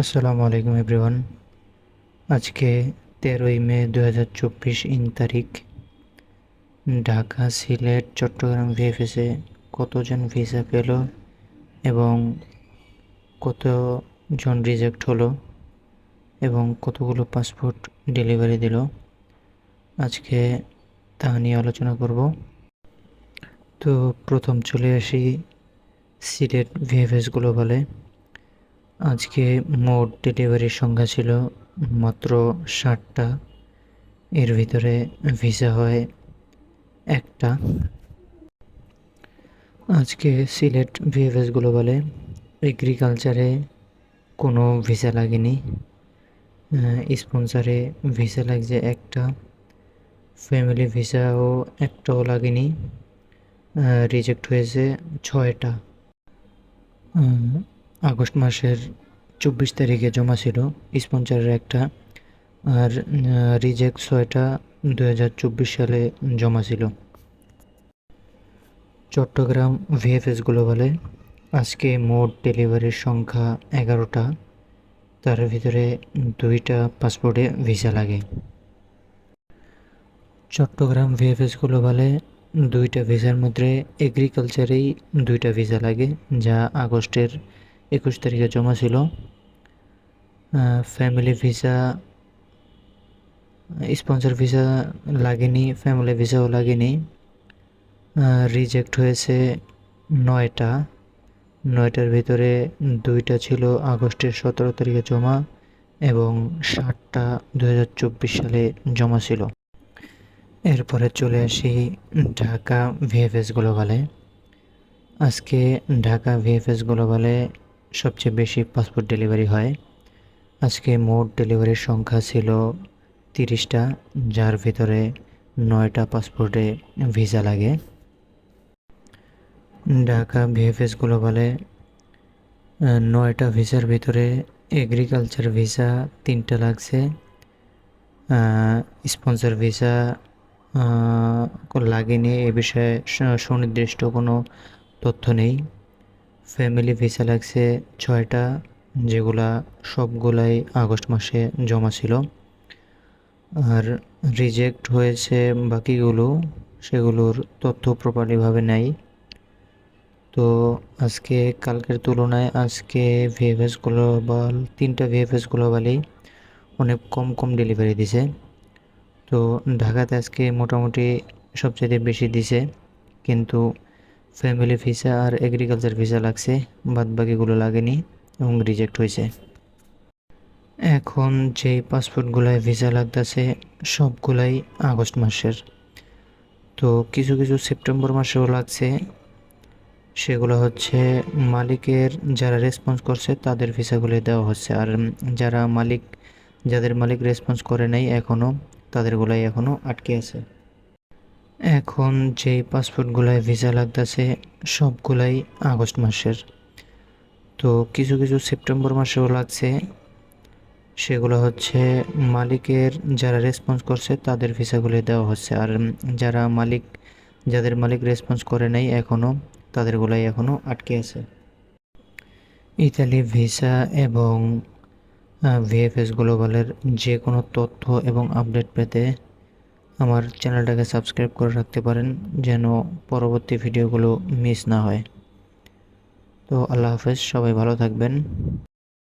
আসসালামু আলাইকুম এভরিওয়ান। আজকে তেরোই মে দু হাজার চব্বিশ ইন তারিখ। ঢাকা, সিলেট, চট্টগ্রাম ভিএফএসে কতজন ভিসা পেল এবং কতজন রিজেক্ট হলো এবং কতগুলো পাসপোর্ট ডেলিভারি দিল? আজকে তা নিয়ে আলোচনা করব। তো প্রথম চলে আসি সিলেট ভিএফএস গ্লোবালে আজকে মোট ডেলিভারির সংখ্যা ছিল মাত্র ষাটটা। এর ভিতরে ভিসা হয় একটা। আজকে সিলেট ভিএফএস গ্লোবালে এগ্রিকালচারে কোনো ভিসা লাগেনি। স্পন্সারে ভিসা লাগছে একটা। ফ্যামিলি ভিসাও একটাও লাগেনি। রিজেক্ট হয়েছে ছয়টা। আগস্ট মাসের চব্বিশ তারিখে জমা ছিল স্পন্সারের একটা, আর রিজেক্ট ছয়টা দু হাজার চব্বিশ সালে জমা ছিল। চট্টগ্রাম ভিএফএস গ্লোবালে আজকে মোট ডেলিভারির সংখ্যা এগারোটা, তার ভিতরে দুইটা পাসপোর্টে ভিসা লাগে। চট্টগ্রাম ভিএফএস গ্লোবালে দুইটা ভিসার মধ্যে এগ্রিকালচারেই দুইটা ভিসা লাগে, যা আগস্টের একুশ তারিখে জমা ছিল। ফ্যামিলি ভিসা স্পন্সর ভিসা লাগেনি ফ্যামিলি ভিসাও লাগেনি। রিজেক্ট হয়েছে নয়টা। নয়টার ভিতরে দুইটা ছিল আগস্টের সতেরো তারিখে জমা এবং ষাটটা দু হাজার চব্বিশ সালে জমা ছিল। এরপরে চলে আসি ঢাকা ভিএফএস গ্লোবালে আজকে ঢাকা ভিএফএস গ্লোবালে সবচেয়ে বেশি পাসপোর্ট ডেলিভারি হয়। আজকে মোট ডেলিভারির সংখ্যা ছিল তিরিশটা, যার ভিতরে নয়টা পাসপোর্টে ভিসা লাগে। ঢাকা ভিএফএস গ্লোবালে নয়টা ভিসার ভিতরে এগ্রিকালচার ভিসা তিনটা লাগছে। স্পন্সর ভিসা লাগেনি, এ বিষয়ে সুনির্দিষ্ট কোনো তথ্য নেই। ফ্যামিলি ভিসা লাগছে ছয়টা, যেগুলা সবগুলাই আগস্ট মাসে জমা ছিল। আর রিজেক্ট হয়েছে বাকিগুলো, সেগুলোর তথ্য প্রপারলিভাবে নেই। তো আজকে, কালকের তুলনায় আজকে ভিএফএস গ্লোবাল তিনটা ভিএফএস গ্লোবালেই অনেক কম কম ডেলিভারি দিছে। তো ঢাকাতে আজকে মোটামুটি সবচেয়ে বেশি দিছে, কিন্তু ফ্যামিলি ভিসা আর এগ্রিকালচার ভিসা লাগছে বাদ বাকিগুলো লাগেনি এবং রিজেক্ট হয়েছে। এখন যেই পাসপোর্টগুলাই ভিসা লাগতেছে, সবগুলাই আগস্ট মাসের। তো কিছু কিছু সেপ্টেম্বর মাসেও লাগছে। সেগুলো হচ্ছে মালিকের যারা রেসপন্স করছে, তাদের ভিসাগুলো দেওয়া হচ্ছে। আর যারা মালিক, যাদের মালিক রেসপন্স করে নাই এখনও তাদেরগুলাই এখনও আটকে আছে। এখন যেই পাসপোর্টগুলাই ভিসা লাগতেছে, সবগুলাই আগস্ট মাসের। তো কিছু কিছু সেপ্টেম্বর মাসেও লাগছে। সেগুলো হচ্ছে মালিকের যারা রেসপন্স করছে, তাদের ভিসাগুলি দেওয়া হচ্ছে। আর যারা মালিক, যাদের মালিক রেসপন্স করে নাই এখনও তাদেরগুলাই এখনও আটকে আছে। ইতালি ভিসা এবং ভিএফএস গ্লোবালের যে কোনো তথ্য এবং আপডেট পেতে আমার চ্যানেলটাকে সাবস্ক্রাইব করে রাখতে পারেন যেন পরবর্তী ভিডিওগুলো মিস না হয়। তো আল্লাহ হাফেজ, সবাই ভালো থাকবেন।